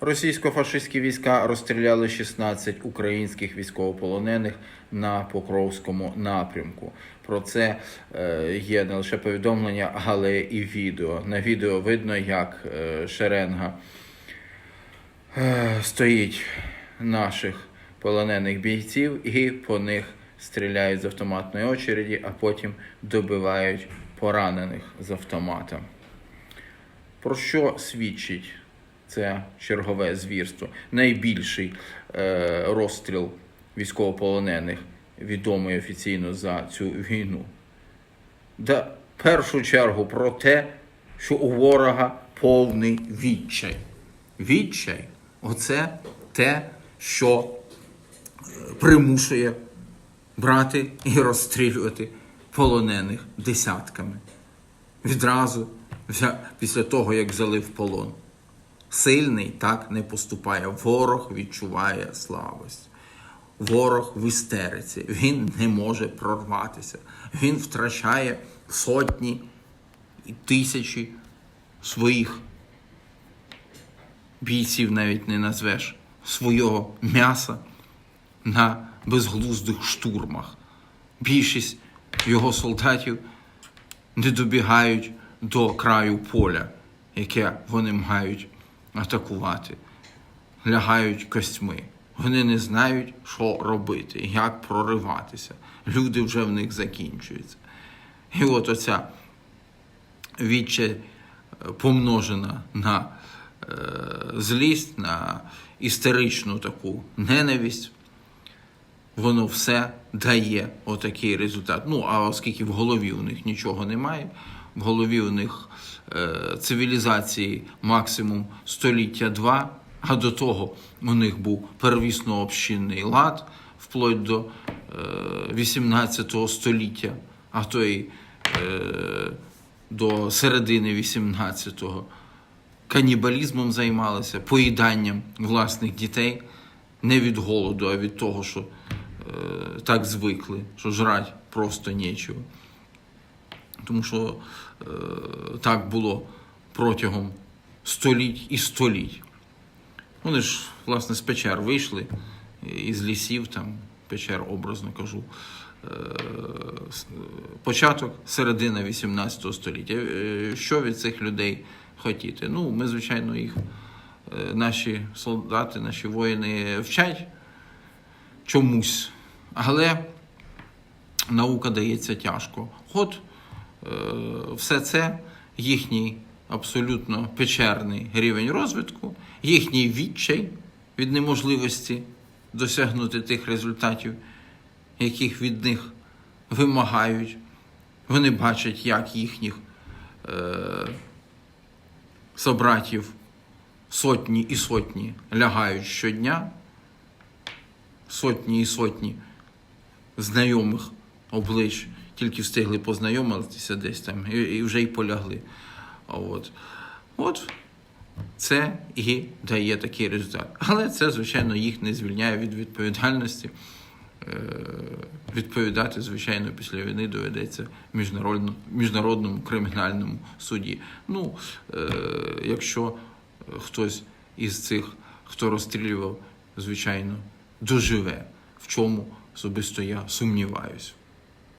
Російсько-фашистські війська розстріляли 16 українських військовополонених на Покровському напрямку. Про це е, є не лише повідомлення, але і відео. На відео видно, як е, шеренга е, стоїть наших полонених бійців і по них стріляють з автоматної очереді, а потім добивають поранених з автомата. Про що свідчить це чергове звірство? Найбільший е, розстріл військовополонених, відомий офіційно за цю війну. Да, в першу чергу про те, що у ворога повний відчай. Відчай оце те, що е, примушує брати і розстрілювати полонених десятками. Відразу після того, як взяли в полон. Сильний так не поступає. Ворог відчуває слабость. Ворог в істериці. Він не може прорватися. Він втрачає сотні і тисячі своїх бійців навіть не назвеш свого м'яса на безглуздих штурмах. Більшість його солдатів не добігають до краю поля, яке вони мають атакувати, лягають костьми. Вони не знають, що робити, як прориватися. Люди вже в них закінчуються. І от оця відчай е, помножена на е, злість, на істеричну таку ненависть, воно все дає отакий результат. Ну, а оскільки в голові у них нічого немає, в голові у них е, цивілізації максимум століття два, а до того у них був первісно-общинний лад вплоть до е, 18 століття, а то й е, до середини 18-го. Канібалізмом займалися, поїданням власних дітей не від голоду, а від того, що е, так звикли, що жрать просто нічого. Тому що е, так було протягом століть і століть. Вони ж, власне, з печер вийшли, із лісів, там, печер, образно кажу, е, початок, середина 18 століття. Е, Що від цих людей хотіти? Ну, ми, звичайно, їх, е, наші солдати, наші воїни вчать чомусь, але наука дається тяжко. От е, все це їхній абсолютно печерний рівень розвитку, їхній відчай від неможливості досягнути тих результатів, яких від них вимагають. Вони бачать, як їхніх е, собратів сотні і сотні лягають щодня, сотні і сотні знайомих облич, тільки встигли познайомитися десь там і, і вже й полягли. От. От це і дає такий результат. Але це, звичайно, їх не звільняє від відповідальності. Е, Відповідати, звичайно, після війни доведеться міжнародно, міжнародному кримінальному суді. Ну, е, якщо хтось із цих, хто розстрілював, звичайно, доживе, в чому особисто я сумніваюся.